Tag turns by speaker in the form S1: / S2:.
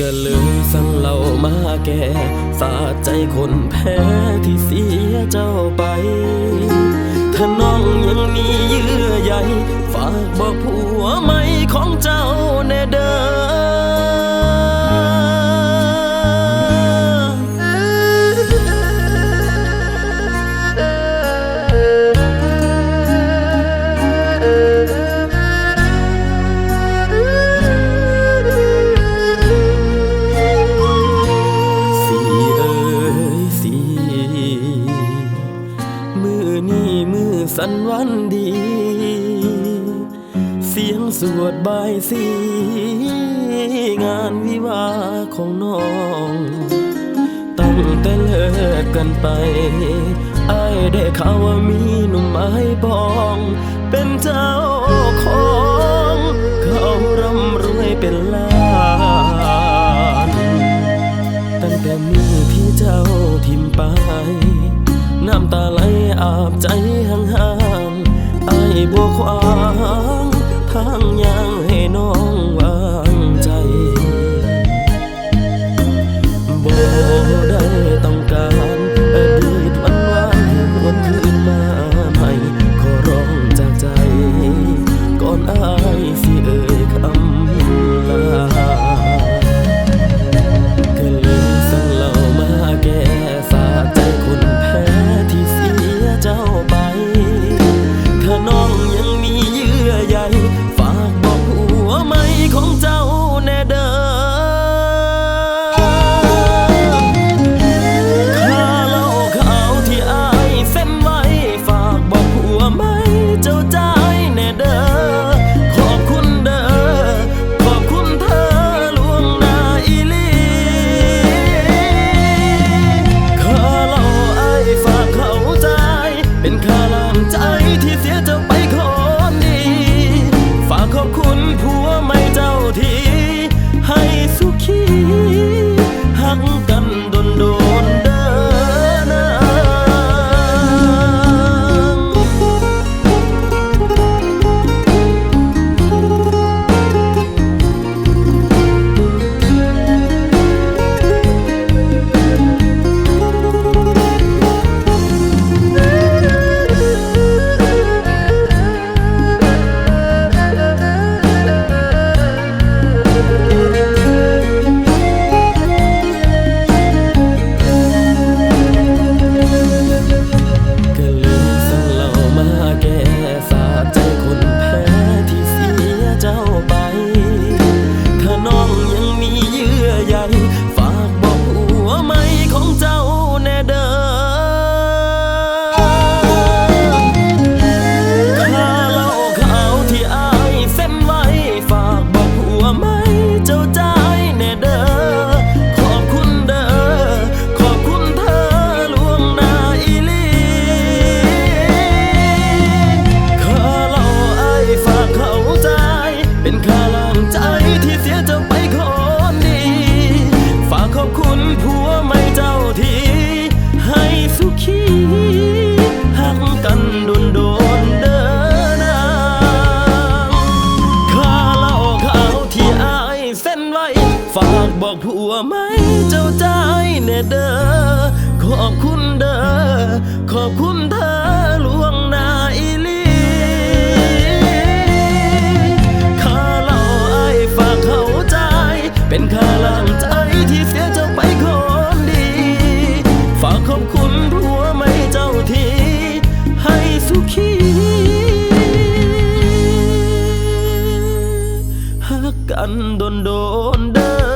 S1: ก็เลยสั่งเรามาแก่สาใจคนแพ้ที่เสียเจ้าไป ถ้าน้องยังมีเยื่อือนี่มือสันวันดี เสียงสวดบายสีงานวิวาของน้อง ตั้งแต่เลิกกันไปไอ้ได้ข่าวว่ามีหนุ่มไม้บอง เป็นเจ้า 在 ว่าไหมเจ้าใจแน่เด้อขอบคุณเด้อขอบคุณเธอล่วงหน้าอีลีข้าเล่าไอ้ฝากเข้าใจ เป็นข้าล่างใจที่เสียเจ้าไปคนดี ฝากขอบคุณผัวไม่เจ้าทีให้สุขีหักกันโดนโดนเด้อ